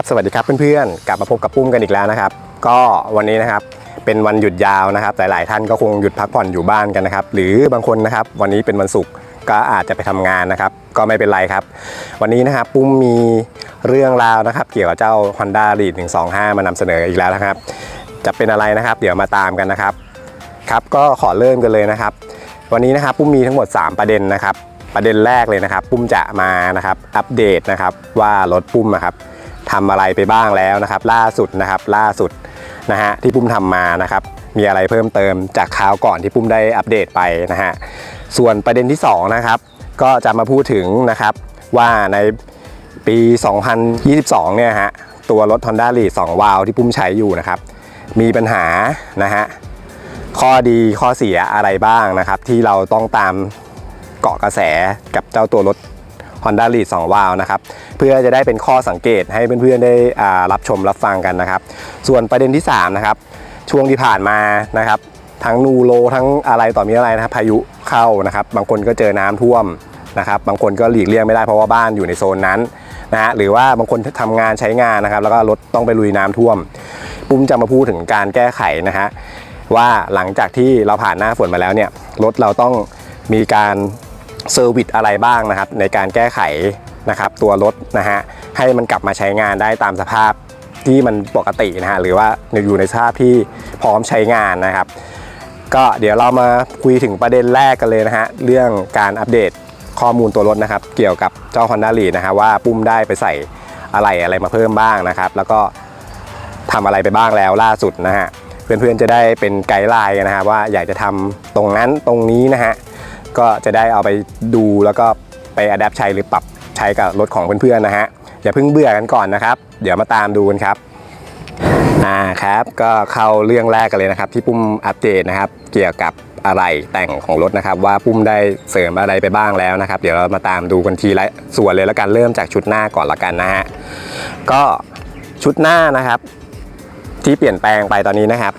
ับสวัสดีครับเพื่อนๆ กลับมาพบกับปุ้มกันอีกแล้วนะครับ ก็วันนี้นะครับเป็นวันหยุดยาวนะครับ หลายๆท่านก็คงหยุดพักผ่อนอยู่บ้านกันนะครับ หรือบางคนนะครับ วันนี้เป็นวันศุกร์ก็อาจจะไปทำงานนะครับ ก็ไม่เป็นไรครับ วันนี้นะครับปุ้มมีเรื่องราวนะครับ เกี่ยวกับเจ้า Honda l e a d 125 มานำเสนออีกแล้วนะครับ จะเป็นอะไรนะครับ เดี๋ยวมาตามกันนะครับครับก็ขอเริ่มกันเลยนะครับ วันนี้นะครับปุ้มมีทั้งหมด 3 ประเด็นนะครับ ประเด็นแรกเลยนะครับ ปุ้มจะมานะครับอัปเดตนะครับว่ารถปุ้มนะครับ ทำอะไรไปบ้างแล้วนะครับ ล่าสุดนะครับล่าสุดนะฮะที่ปุ้มทำมานะครับ มีอะไรเพิ่มเติมจากคราวก่อนที่ปุ้มได้อัปเดตไปนะฮะส่วนประเด็นที่2นะครับก็จะมาพูดถึงนะครับว่าในปี 2022 เนี่ยฮะตัวรถ Honda l e a d 2วาล์วที่ปุ้มใช้อยู่นะครับ มีปัญหานะฮะข้อดีข้อเสียอะไรบ้างนะครับ ที่เราต้องตามเกาะกระแสกับเจ้าตัวรถ Honda l e a d 2วาล์วนะครับเพื่อจะได้เป็นข้อสังเกตให้เพื่อนๆได้รับชมรับฟังกันนะครับ ส่วนประเด็นที่3นะครับช่วงที่ผ่านมานะครับทั้งนูโรทั้งอะไรต่อมีอะไรนะครับพายุเข้านะครับ บางคนก็เจอน้ำท่วมนะครับ บางคนก็หลีกเลี่ยงไม่ได้เพราะว่าบ้านอยู่ในโซนนั้นนะฮะหรือว่าบางคนทำงานใช้งานนะครับ แล้วก็รถต้องไปลุยน้ำท่วม ปุ้มจะมาพูดถึงการแก้ไขนะฮะว่าหลังจากที่เราผ่านหน้าฝนมาแล้วเนี่ยรถเราต้องมีการ เซอร์วิสอะไรบ้างนะครับ ในการแก้ไขนะครับตัวรถนะฮะให้มันกลับมาใช้งานได้ตามสภาพที่มันปกตินะฮะหรือว่าอยู่ในสภาพที่พร้อมใช้งานนะครับ ก็เดี๋ยวเรามาคุยถึงประเด็นแรกกันเลยนะฮะเรื่องการอัปเดตข้อมูลตัวรถนะครับ เกี่ยวกับเจ้า Honda l e a d นะฮะว่าปุ้มได้ไปใส่อะไรอะไรมาเพิ่มบ้างนะครับ แล้วก็ทำอะไรไปบ้างแล้วล่าสุดนะฮะเพื่อนๆจะได้เป็นไกด์ไลน์กันนะฮะว่าอยากจะทำตรงนั้นตรงนี้นะฮะ ก็จะได้เอาไปดูแล้วก็ไปอัดแอปใช้หรือปรับใช้กับรถของเพื่อนๆนะฮะอย่าเพิ่งเบื่อกันก่อนนะครับ เดี๋ยวมาตามดูกันครับอ่าครับก็เข้าเรื่องแรกกันเลยนะครับ ที่ปุ้มอัปเดตนะครับ เกี่ยวกับอะไรแต่งของรถนะครับ ว่าปุ้มได้เสริมอะไรไปบ้างแล้วนะครับ เดี๋ยวเรามาตามดูกันทีละส่วนเลยแล้วกันเริ่มจากชุดหน้าก่อนละกันนะฮะก็ชุดหน้านะครับ ที่เปลี่ยนแปลงไปตอนนี้นะครับ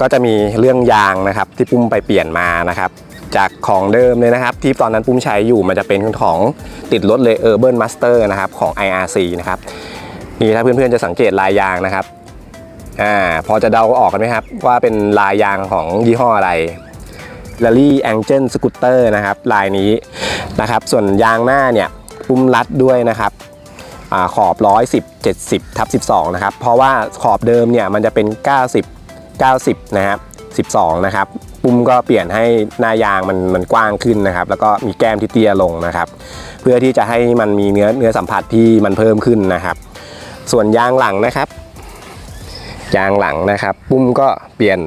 ก็จะมีเรื่องยางนะครับที่ปุ้มไปเปลี่ยนมานะครับ จากของเดิมเลยนะครับ ที่ตอนนั้นปุ้มใช้อยู่มันจะเป็นของติดรถเลย Urban Master นะครับของ IRC นะครับนี่ถ้าเพื่อนๆจะสังเกตลายยางนะครับอ่าพอจะเดาออกกันไหมครับ ว่าเป็นลายยางของยี่ห้ออะไร l a l l y Angel Scooter นะครับลายนี้นะครับ ส่วนยางหน้าเนี่ยปุ้มรัดด้วยนะครับ อขอบ 110 70ทับ12 นะครับ เพราะว่าขอบเดิมเนี่ยมันจะเป็น 90 90 นะครับ 12 นะครับ ปุ่มก็เปลี่ยนให้หน้ายางมันมันกว้างขึ้นนะครับ แล้วก็มีแก้มที่เตี้ยลงนะครับ เพื่อที่จะให้มันมีเนื้อเนื้อสัมผัสที่มันเพิ่มขึ้นนะครับ ส่วนยางหลังนะครับ ยางหลังนะครับ ปุ้มก็เปลี่ยน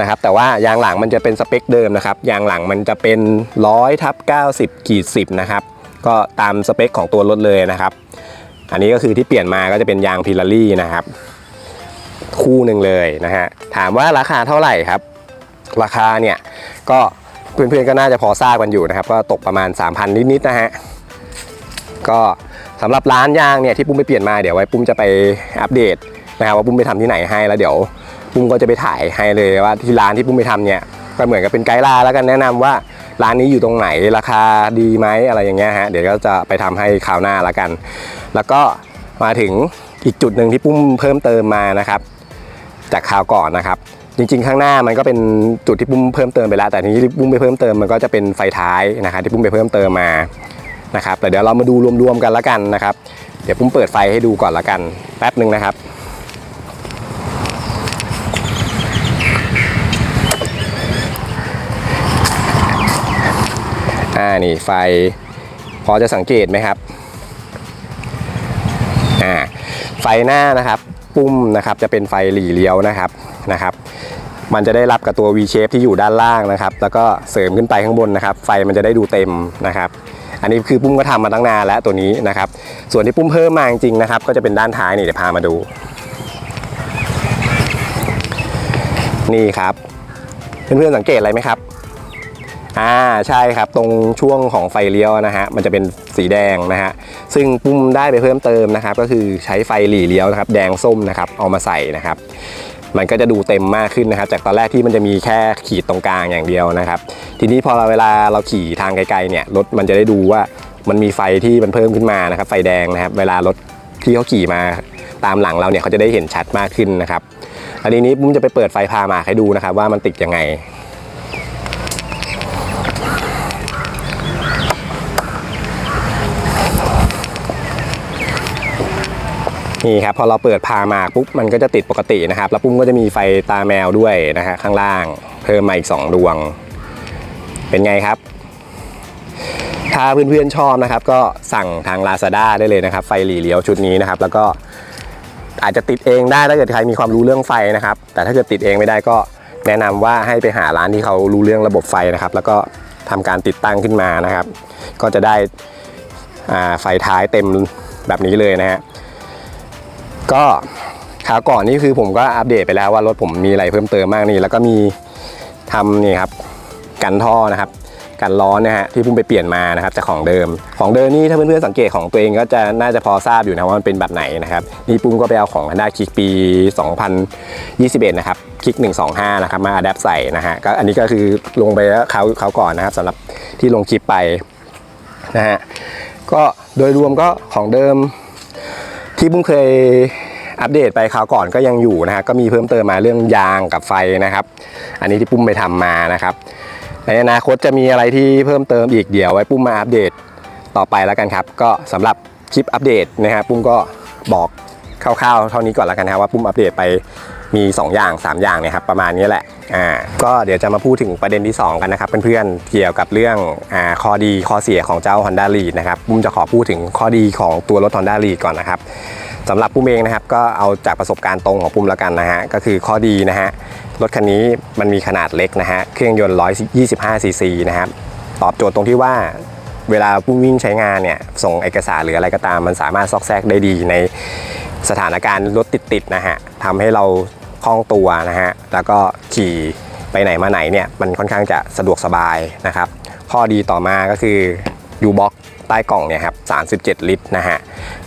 นะครับแต่ว่ายางหลังมันจะเป็นสเปคเดิมนะครับ ยางหลังมันจะเป็น100ทับ90ขีด10นะครับ ก็ตามสเปคของตัวรถเลยนะครับ อันนี้ก็คือที่เปลี่ยนมาก็จะเป็นยางพิลารี่นะครับ คู่หนึ่งเลยนะฮะถามว่าราคาเท่าไหร่ครับ ราคาเนี่ยก็เพื่อนๆก็น่าจะพอทราบกันอยู่นะครับ ก็ตกประมาณ 3,000 นิดๆนะฮะก็สำหรับร้านยางเนี่ยที่ปุ้มไปเปลี่ยนมาเดี๋ยวไว้ปุ้มจะไปอัปเดตนะครับว่าปุ้มไปทำที่ไหนให้แล้วเดี๋ยวปุ้มก็จะไปถ่ายให้เลยว่าที่ร้านที่ปุ้มไปทำเนี่ยก็เหมือนกับเป็นไกด์ไลน์แล้วกันแนะนำว่า ร้านนี้อยู่ตรงไหนราคาดีไหมอะไรอย่างเงี้ยฮะเดี๋ยวก็จะไปทำให้คราวหน้าล้วกัน แล้วก็มาถึงอีกจุดหนึ่งที่ปุ้มเพิ่มเติมมานะครับ จากคราวก่อนนะครับ จริง ๆ ข้างหน้ามันก็เป็นจุดที่ปุ้มเพิ่มเติมไปแล้ว แต่ทีนี้ที่ปุ้มไปเพิ่มเติมมันก็จะเป็นไฟท้ายนะครับที่ปุ้มไปเพิ่มเติมมานะครับแต่เดี๋ยวเรามาดูรวมๆกันละกันนะครับ เดี๋ยวปุ้มเปิดไฟให้ดูก่อนละกันแป๊บหนึ่งนะครับ นี่ไฟพอจะสังเกตไหมครับอ่าไฟหน้านะครับปุ้มนะครับจะเป็นไฟหลีเลี้ยวนะครับนะครับ มันจะได้รับกับตัว V shape ที่อยู่ด้านล่างนะครับ แล้วก็เสริมขึ้นไปข้างบนนะครับ ไฟมันจะได้ดูเต็มนะครับ อันนี้คือปุ้มก็ทำมาตั้งนานแล้วตัวนี้นะครับ ส่วนที่ปุ้มเพิ่มมาจริงๆนะครับ ก็จะเป็นด้านท้ายนี่เดี๋ยวพามาดู นี่ครับเพื่อนๆสังเกตอะไรไหมครับ อ่าใช่ครับตรงช่วงของไฟเลี้ยวนะฮะมันจะเป็นสีแดงนะฮะซึ่งปุ้มได้ไปเพิ่มเติมนะครับ ก็คือใช้ไฟหลีเลี้ยวนะครับ แดงส้มนะครับเอามาใส่นะครับ มันก็จะดูเต็มมากขึ้นนะครับ จากตอนแรกที่มันจะมีแค่ขีดตรงกลางอย่างเดียวนะครับ ทีนี้พอเราเวลาเราขี่ทางไกลๆเนี่ยรถมันจะได้ดูว่ามันมีไฟที่มันเพิ่มขึ้นมานะครับ ไฟแดงนะครับ เวลารถที่เขาขี่มาตามหลังเราเนี่ยเขาจะได้เห็นชัดมากขึ้นนะครับอันนี้ปุ้มจะไปเปิดไฟพามาให้ดูนะครับ ว่ามันติดยังไง นี่ครับพอเราเปิดพามาปุ๊บมันก็จะติดปกตินะครับ แล้วปุ้มก็จะมีไฟตาแมวด้วยนะฮะข้างล่าง เพิ่มมาอีก 2 ดวง เป็นไงครับ ถ้าเพื่อนๆชอบนะครับ ก็สั่งทาง Lazada ได้เลยนะครับ ไฟหลีเลี้ยวชุดนี้นะครับ แล้วก็อาจจะติดเองได้ถ้าเกิดใครมีความรู้เรื่องไฟนะครับ แต่ถ้าเกิดติดเองไม่ได้ก็แนะนำว่าให้ไปหาร้านที่เขารู้เรื่องระบบไฟนะครับ แล้วก็ทำการติดตั้งขึ้นมานะครับ ก็จะได้ไฟท้ายเต็มแบบนี้เลยนะฮะ ก็คราวก่อนนี่คือผมก็อัปเดตไปแล้วว่ารถผมมีอะไรเพิ่มเติมมากนี่ แล้วก็มีทำนี่ครับกันท่อนะครับกันร้อนนะฮะที่เพิ่งไปเปลี่ยนมานะครับจากของเดิม ของเดิมนี่ถ้าเพื่อนๆสังเกตของตัวเองก็จะน่าจะพอทราบอยู่นะว่ามันเป็นแบบไหนนะครับนี่ปุ้มก็ไปเอาของ Honda Kick ปี 2021 นะครับ Kick 125 นะครับมาอัดแอปใส่นะฮะก็อันนี้ก็คือลงไปแล้วเขาเขาก่อนนะครับสำหรับที่ลงคลิปไปนะฮะก็โดยรวมก็ของเดิม ที่ปุ้มเคยอัปเดตไปคราวก่อนก็ยังอยู่นะฮะก็มีเพิ่มเติมมาเรื่องยางกับไฟนะครับ อันนี้ที่ปุ้มไปทำมานะครับในอนาคตจะมีอะไรที่เพิ่มเติมอีกเดี๋ยวไว้ปุ้มมาอัปเดตต่อไปแล้วกันครับ ก็สำหรับคลิปอัปเดตนะฮะปุ้มก็บอกคร่าวๆเท่านี้ก่อนแล้วกันนะว่าปุ้มอัปเดตไป มี 2 อย่าง 3 อย่างเนี่ยครับประมาณนี้แหละอ่าก็เดี๋ยวจะมาพูดถึงประเด็นที่ 2 กันนะครับเพื่อนๆเกี่ยวกับเรื่องอ่าข้อดีข้อเสียของเจ้า Honda Lead นะครับปุ้มจะขอพูดถึงข้อดีของตัวรถ Honda Lead ก่อนนะครับสำหรับปุ้มเองนะครับก็เอาจากประสบการณ์ตรงของปุ้มแล้วกันนะฮะก็คือข้อดีนะฮะรถคันนี้มันมีขนาดเล็กนะฮะเครื่องยนต์ 125 ซีซีนะครับตอบโจทย์ตรงที่ว่าเวลาปุ้มวิ่งใช้งานเนี่ยส่งเอกสารหรืออะไรก็ตาม มันสามารถซอกแซกได้ดีในสถานการณ์รถติดๆนะฮะทำให้เรา คล่องตัวนะฮะแล้วก็ขี่ไปไหนมาไหนเนี่ยมันค่อนข้างจะสะดวกสบายนะครับ ข้อดีต่อมาก็คือยูบ็อกใต้กล่องเนี่ยครับ 37 ลิตรนะฮะ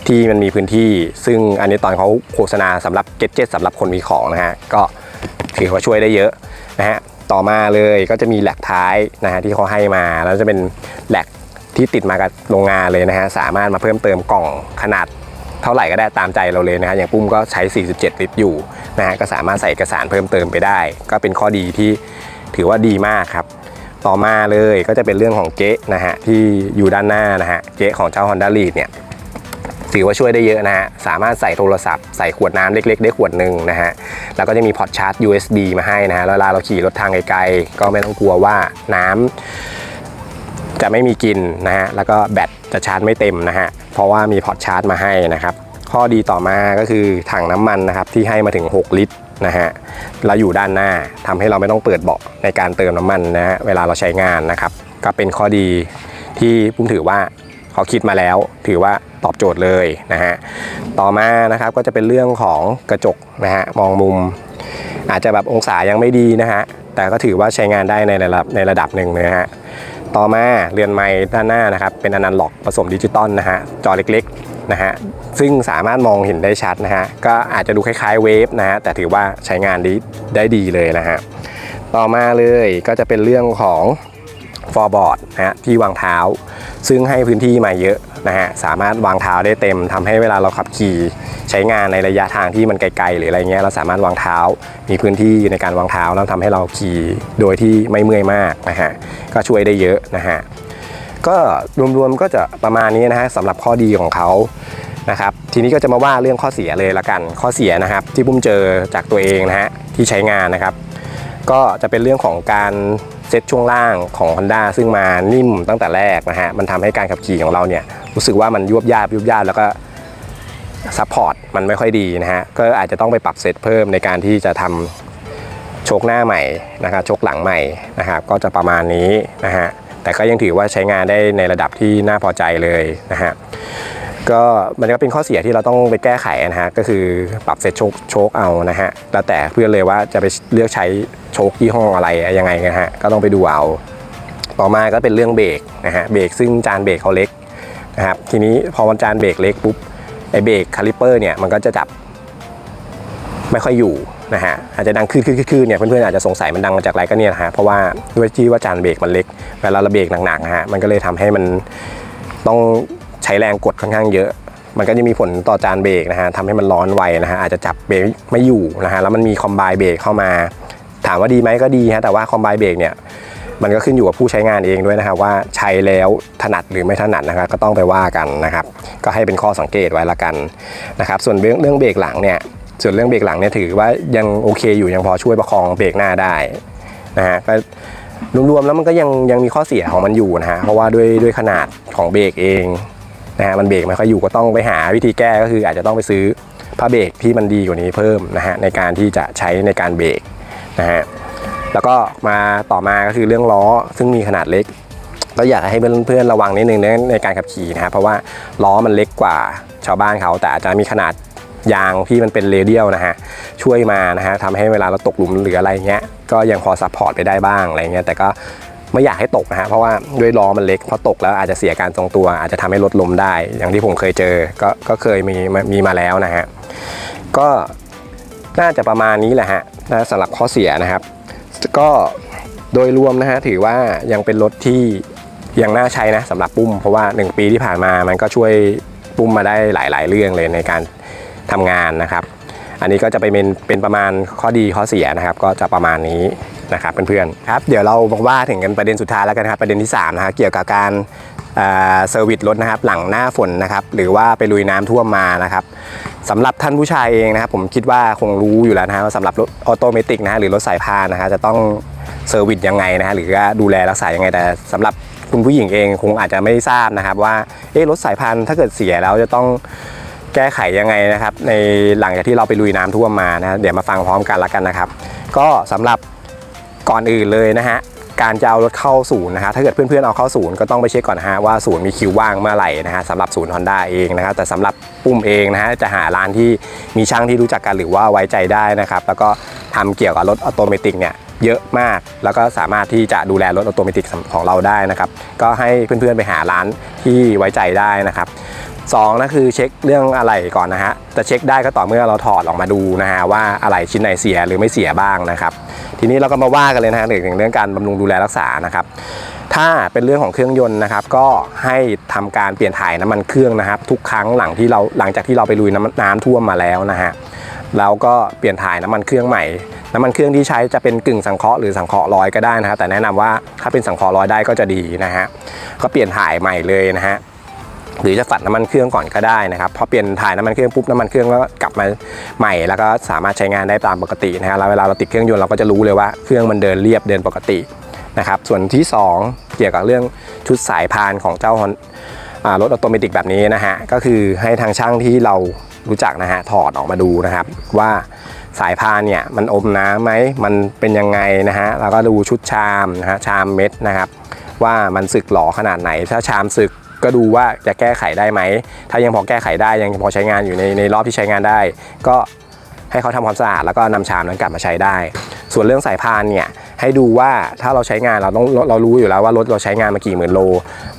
ที่มันมีพื้นที่ ซึ่งอันนี้ตอนเขาโฆษณาสำหรับเก็ตเจ็ตสำหรับคนมีของนะฮะ ก็ถือว่าช่วยได้เยอะนะฮะ ต่อมาเลยก็จะมีแหลกท้ายนะฮะที่เขาให้มา แล้วจะเป็นแหลกที่ติดมากับโรงงานเลยนะฮะ สามารถมาเพิ่มเติมกล่องขนาด เท่าไหร่ก็ได้ตามใจเราเลยนะฮะอย่างปุ้มก็ใช้ 47 ลิตรอยู่นะฮะก็สามารถใส่เอกสารเพิ่มเติมไปได้ ก็เป็นข้อดีที่ถือว่าดีมากครับ ต่อมาเลยก็จะเป็นเรื่องของเก๊ะนะฮะที่อยู่ด้านหน้านะฮะเก๊ะของเจ้า Honda Lead เนี่ยถือว่าช่วยได้เยอะนะฮะ สามารถใส่โทรศัพท์ ใส่ขวดน้ำเล็ก ๆ ได้ขวดหนึ่งนะฮะ แล้วก็จะมีพอร์ตชาร์จ USB มาให้นะฮะ แล้วเวลาเราขี่รถทางไกลๆ ก็ไม่ต้องกลัวว่าน้ำจะไม่มีกินนะฮะ แล้วก็แบตจะชาร์จไม่เต็มนะฮะ เพราะว่ามีพอร์ตชาร์จมาให้นะครับ ข้อดีต่อมาก็คือถังน้ำมันนะครับที่ให้มาถึง 6 ลิตรนะฮะแล้วอยู่ด้านหน้าทำให้เราไม่ต้องเปิดเบาะในการเติมน้ำมันนะฮะเวลาเราใช้งานนะครับ ก็เป็นข้อดีที่ปุ้มถือว่าเขาคิดมาแล้ว ถือว่าตอบโจทย์เลยนะฮะต่อมานะครับก็จะเป็นเรื่องของกระจกนะฮะมองมุม อาจจะแบบองศายังไม่ดีนะฮะแต่ก็ถือว่าใช้งานได้ในระดับในระดับหนึ่งนะฮะ ต่อมาเรือนไม้ด้านหน้านะครับเป็นอนันล็อกผสมดิจิตอลนะฮะจอเล็กๆนะฮะซึ่งสามารถมองเห็นได้ชัดนะฮะก็อาจจะดูคล้ายๆเวฟนะฮะแต่ถือว่าใช้งานได้ได้ดีเลยนะฮะต่อมาเลยก็จะเป็นเรื่องของฟอร์บอร์ดนะฮะที่วางเท้า ซึ่งให้พื้นที่มาเยอะ นะฮะสามารถวางเท้าได้เต็มทำให้เวลาเราขับขี่ใช้งานในระยะทางที่มันไกลๆหรืออะไรเงี้ยเราสามารถวางเท้า มีพื้นที่ในการวางเท้าแล้วทำให้เราขี่โดยที่ไม่เมื่อยมากนะฮะก็ช่วยได้เยอะนะฮะก็รวมๆก็จะประมาณนี้นะฮะสำหรับข้อดีของเขานะครับทีนี้ก็จะมาว่าเรื่องข้อเสียเลยละกันข้อเสียนะครับ ที่ปุ้มเจอจากตัวเองนะฮะที่ใช้งานนะครับ ก็จะเป็นเรื่องของการ เซตช่วงล่างของ Honda ซึ่งมานิ่มตั้งแต่แรกนะฮะ มันทำให้การขับขี่ของเราเนี่ยรู้สึกว่ามันยวบยาบยุบยาบแล้วก็ซัพพอร์ตมันไม่ค่อยดีนะฮะ ก็อาจจะต้องไปปรับเซตเพิ่มในการที่จะทำโชคหน้าใหม่นะครับโชคหลังใหม่นะครับก็จะประมาณนี้นะฮะแต่ก็ยังถือว่าใช้งานได้ในระดับที่น่าพอใจเลยนะฮะ ก็มันก็เป็นข้อเสียที่เราต้องไปแก้ไขนะฮะก็คือปรับเซตโชคโชคเอานะฮะแล้วแต่เพื่อนเลยว่าจะไปเลือกใช้โชคยี่ห้ออะไรยังไงนะฮะก็ต้องไปดูเอา ต่อมาก็เป็นเรื่องเบรกนะฮะเบรกซึ่งจานเบรกเขาเล็กนะครับทีนี้พอมันจานเบรกเล็กปุ๊บไอเบรกคาลิปเปอร์เนี่ยมันก็จะจับไม่ค่อยอยู่นะฮะอาจจะดังคืดคืดคืดเนี่ยเพื่อนๆอาจจะสงสัยมันดังมาจากอะไรก็เนี่ยนะฮะเพราะว่าด้วยที่ว่าจานเบรกมันเล็กเวลาเราเบรกหนักๆนะฮะมันก็เลยทำให้มันต้อง ใช้แรงกดค่อนข้างเยอะ มันก็จะมีผลต่อจานเบรกนะฮะทำให้มันร้อนไวนะฮะอาจจะจับเบรกไม่อยู่นะฮะแล้วมันมีคอมไบเบรกเข้ามา ถามว่าดีไหมก็ดีฮะแต่ว่าคอมไบเบรกเนี่ยมันก็ขึ้นอยู่กับผู้ใช้งานเองด้วยนะครับว่าใช้แล้วถนัดหรือไม่ถนัดนะครับก็ต้องไปว่ากันนะครับ ก็ให้เป็นข้อสังเกตไว้ละกันนะครับ ส่วนเรื่องเรื่องเบรกหลังเนี่ยส่วนเรื่องเบรกหลังเนี่ยถือว่ายังโอเคอยู่ยังพอช่วยประคองเบรกหน้าได้นะฮะก็รวมๆแล้วมันก็ยังยังมีข้อเสียของมันอยู่นะฮะเพราะว่าด้วยด้วยขนาดของเบรกเอง นะฮะมันเบรกไม่ค่อยอยู่ก็ต้องไปหาวิธีแก้ก็คืออาจจะต้องไปซื้อผ้าเบรกที่มันดีกว่านี้เพิ่มนะฮะในการที่จะใช้ในการเบรกนะฮะแล้วก็มาต่อมาก็คือเรื่องล้อซึ่งมีขนาดเล็ก ก็อยากให้เพื่อนๆระวังนิดนึงในในการขับขี่นะครับเพราะว่าล้อมันเล็กกว่าชาวบ้านเขา แต่อาจจะมีขนาดยางที่มันเป็นเรเดียลนะฮะช่วยมานะฮะทำให้เวลาเราตกหลุมหรืออะไรเงี้ยก็ยังพอซัพพอร์ตไปได้บ้างอะไรเงี้ยแต่ก็ ไม่อยากให้ตกนะฮะเพราะว่าด้วยล้อมันเล็กพอตกแล้วอาจจะเสียการทรงตัว อาจจะทำให้รถล้มได้ อย่างที่ผมเคยเจอก็ก็เคยมีมีมาแล้วนะฮะก็น่าจะประมาณนี้แหละฮะนะสำหรับข้อเสียนะครับ ก็โดยรวมนะฮะถือว่ายังเป็นรถที่ยังน่าใช้นะสำหรับปุ้มเพราะว่า 1 ปีที่ผ่านมามันก็ช่วยปุ้มมาได้หลาย ๆ เรื่องเลยในการทำงานนะครับ อันนี้ก็จะไปเป็นเป็นประมาณข้อดีข้อเสียนะครับ ก็จะประมาณนี้นะครับเพื่อนๆครับเดี๋ยวเราบอกว่าถึงกันประเด็นสุดท้ายแล้วกันครับประเด็นที่3นะฮะเกี่ยวกับการเซอร์วิสรถนะครับหลังหน้าฝนนะครับหรือว่าไปลุยน้ำท่วมมานะครับสำหรับท่านผู้ชายเองนะครับผมคิดว่าคงรู้อยู่แล้วนะว่าสำหรับรถออโตเมติกนะฮะหรือรถสายพานนะฮะจะต้องเซอร์วิสยังไงนะฮะหรือว่าดูแลรักษายังไงแต่สำหรับคุณผู้หญิงเองคงอาจจะไม่ทราบนะครับว่าเอ๊ะรถสายพานถ้าเกิดเสียแล้วจะต้อง แก้ไขยังไงนะครับ ในหลังจากที่เราไปลุยน้ำท่วมมานะเดี๋ยวมาฟังพร้อมกันละกันนะครับ ก็สำหรับก่อนอื่นเลยนะฮะการจะเอารถเข้าศูนย์นะฮะถ้าเกิดเพื่อนๆเอาเข้าศูนย์ก็ต้องไปเช็คก่อนฮะว่าศูนย์มีคิวว่างเมื่อไหร่นะฮะสำหรับศูนย์ฮอนด้าเองนะครับแต่สำหรับปุ้มเองนะฮะจะหาร้านที่มีช่างที่รู้จักกันหรือว่าไว้ใจได้นะครับแล้วก็ทำเกี่ยวกับรถออโตเมติกเนี่ยเยอะมาก แล้วก็สามารถที่จะดูแลรถออโตเมติกของเราได้นะครับ ก็ให้เพื่อนๆไปหาร้านที่ไว้ใจได้นะครับ สองนะคือเช็คเรื่องอะไรก่อนนะฮะจะเช็คได้ก็ต่อเมื่อเราถอดออกมาดูนะฮะว่าอะไรชิ้นไหนเสียหรือไม่เสียบ้างนะครับ ทีนี้เราก็มาว่ากันเลยนะฮะถึงเรื่องการบำรุงดูแลรักษานะครับถ้าเป็นเรื่องของเครื่องยนต์นะครับ ก็ให้ทำการเปลี่ยนถ่ายน้ำมันเครื่องนะครับ ทุกครั้งหลังที่เราหลังจากที่เราไปลุยน้ำน้ำท่วมมาแล้วนะฮะแล้วก็เปลี่ยนถ่ายน้ำมันเครื่องใหม่น้ำมันเครื่องที่ใช้จะเป็นกึ่งสังเคราะห์หรือสังเคราะห์ร้อยก็ได้นะฮะแต่แนะนำว่าถ้าเป็นสังเคราะห์ร้อยได้ก็จะดีนะฮะก็เปลี่ยนถ่ายใหม่เลยนะฮะ หรือจะฝัดน้ำมันเครื่องก่อนก็ได้นะครับพอเปลี่ยนถ่ายน้ำมันเครื่องปุ๊บน้ำมันเครื่องก็กลับมาใหม่ แล้วก็สามารถใช้งานได้ตามปกตินะฮะแล้วเวลาเราติดเครื่องยนต์เราก็จะรู้เลยว่าเครื่องมันเดินเรียบเดินปกตินะครับส่วนที่ 2 เกี่ยวกับเรื่องชุดสายพานของเจ้า Hon- อ่ารถออโตเมติกแบบนี้นะฮะก็คือให้ทางช่างที่เรารู้จักนะฮะถอดออกมาดูนะครับว่าสายพานเนี่ยมันอมน้ำไหมมันเป็นยังไงนะฮะแล้วก็ดูชุดชามนะฮะชามเม็ดนะครับว่ามันสึกหลอขนาดไหนถ้าชามสึก ก็ดูว่าจะแก้ไขได้ไหม ถ้ายังพอแก้ไขได้ยังพอใช้งานอยู่ในในรอบที่ใช้งานได้ ก็ให้เขาทำความสะอาดแล้วก็นำชามนั้นกลับมาใช้ได้ ส่วนเรื่องสายพานเนี่ยให้ดูว่าถ้าเราใช้งานเราต้องเราเรารู้อยู่แล้วว่ารถเราใช้งานมากี่หมื่นโล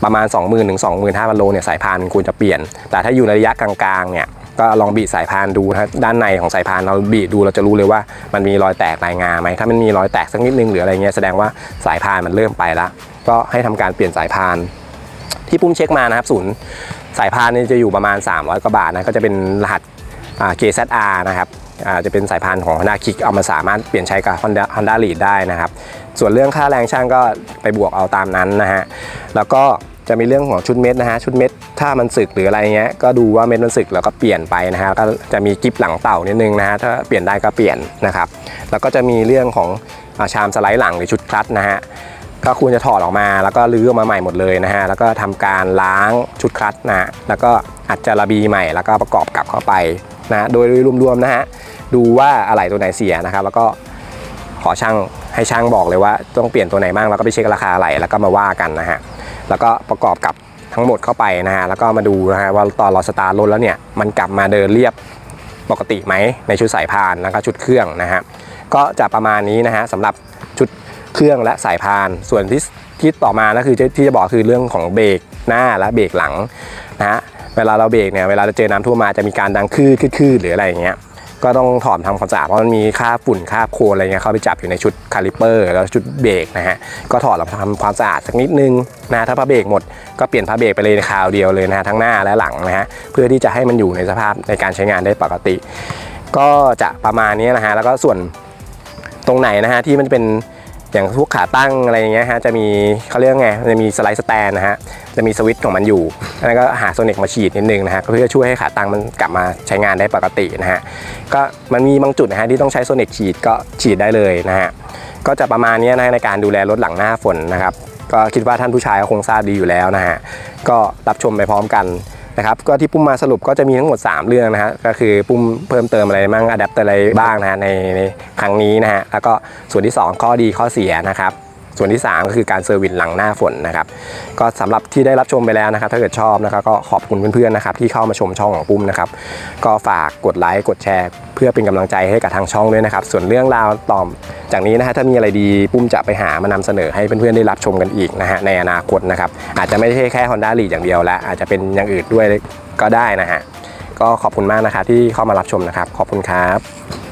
ประมาณ 2 0 0 0 0ถึง25,000 โลเนี่ยสายพานควรจะเปลี่ยน แต่ถ้าอยู่ในระยะกลางๆเนี่ยก็ลองบีบสายพานดูนะด้านในของสายพานเราบีบดูเราจะรู้เลยว่ามันมีรอยแตกรายงาไหมถ้ามันมีรอยแตกสักนิดนึงหรืออะไรเงี้ยแสดงว่าสายพานมันเริ่มไปละก็ให้ทำการเปลี่ยนสายพาน ที่ปุ้มเช็คมานะครับศูนย์สายพานนี่จะอยู่ประมาณ 300 กว่าบาทนะก็จะเป็นรหัส KZR นะครับจะเป็นสายพานของ Honda Kick เอามาสามารถเปลี่ยนใช้กับ Honda Honda Lead ได้นะครับ ส่วนเรื่องค่าแรงช่างก็ไปบวกเอาตามนั้นนะฮะแล้วก็จะมีเรื่องของชุดเม็ดนะฮะชุดเม็ดถ้ามันสึกหรืออะไรเงี้ยก็ดูว่าเม็ดมันสึกแล้วก็เปลี่ยนไปนะฮะก็จะมีกิฟหลังเต่านิดนึงนะฮะถ้าเปลี่ยนได้ก็เปลี่ยนนะครับ แล้วก็จะมีเรื่องของอาชามสไลด์หลังหรือชุดคลัตช์นะฮะ ก็ควรจะถอดออกมา แล้วก็รื้อออกมาใหม่หมดเลยนะฮะแล้วก็ทำการล้างชุดคลัตช์นะแล้วก็อัดจาระบีใหม่แล้วก็ประกอบกลับเข้าไปนะฮะโดยรวมๆนะฮะดูว่าอะไรตัวไหนเสียนะครับ แล้วก็ขอช่างให้ช่างบอกเลยว่าต้องเปลี่ยนตัวไหนบ้างแล้วก็ไปเช็คราคาอะไรแล้วก็มาว่ากันนะฮะแล้วก็ประกอบกับทั้งหมดเข้าไปนะฮะแล้วก็มาดูนะฮะว่าตอนเราสตาร์ทรถแล้วเนี่ยมันกลับมาเดินเรียบปกติไหมในชุดสายพานแล้วก็ชุดเครื่องนะฮะก็จะประมาณนี้นะฮะสำหรับชุด เครื่องและสายพาน ส่วนที่ที่ต่อมาก็คือที่จะบอกคือเรื่องของเบรกหน้าและเบรกหลังนะฮะเวลาเราเบรกเนี่ยเวลาเราเจอน้ำท่วมมาจะมีการดังคืดคืดหรืออะไรอย่างเงี้ยก็ต้องถอดทำความสะอาดเพราะมันมีคราบฝุ่นคราบโคลนอะไรเงี้ยเข้าไปจับอยู่ในชุดคาลิเปอร์แล้วชุดเบรกนะฮะก็ถอดแล้วทำความสะอาดสักนิดนึงนะถ้าผ้าเบรกหมดก็เปลี่ยนผ้าเบรกไปเลยในคราวเดียวเลยนะฮะทั้งหน้าและหลังนะฮะเพื่อที่จะให้มันอยู่ในสภาพในการใช้งานได้ปกติ ก็จะประมาณนี้นะฮะแล้วก็ส่วนตรงไหนนะฮะที่มันเป็น อย่างพวกขาตั้งอะไรอย่างเงี้ยฮะจะมีเขาเรียกไงจะมีสไลด์สแตนนะฮะจะมีสวิตช์ของมันอยู่แล้วก็หาโซนิกมาฉีดนิดนึงนะฮะเพื่อช่วยให้ขาตั้งมันกลับมาใช้งานได้ปกตินะฮะก็มันมีบางจุดนะฮะที่ต้องใช้โซนิกฉีดก็ฉีดได้เลยนะฮะก็จะประมาณนี้นะในการดูแลรถหลังหน้าฝนนะครับก็คิดว่าท่านผู้ชายก็คงทราบดีอยู่แล้วนะฮะก็รับชมไปพร้อมกัน นะครับก็ที่ปุ้มมาสรุปก็จะมีทั้งหมด 3 เรื่องนะฮะก็คือปุ้มเพิ่มเติมอะไรบ้างอะแดปเตอร์อะไรบ้างนะฮะในในครั้งนี้นะฮะแล้วก็ส่วนที่ 2 ข้อดีข้อเสียนะครับ ส่วนที่ 3 ก็คือการเซอร์วิสหลังหน้าฝนนะครับก็สำหรับที่ได้รับชมไปแล้วนะครับ ถ้าเกิดชอบนะครับก็ขอบคุณเพื่อนๆนะครับที่เข้ามาชมช่องของปุ้มนะครับก็ฝากกดไลค์กดแชร์ เพื่อเป็นกำลังใจให้กับทางช่องด้วยนะครับ ส่วนเรื่องราวต่อจากนี้นะฮะถ้ามีอะไรดีปุ้มจะไปหามานำเสนอให้เพื่อนๆได้รับชมกันอีกนะฮะในอนาคตนะครับอาจจะไม่ใช่แค่ Honda l e a d อย่างเดียวล้วอาจจะเป็นอย่างอื่นด้วยก็ได้นะฮะก็ขอบคุณมากนะครับที่เข้ามารับชมนะครับ ขอบคุณครับ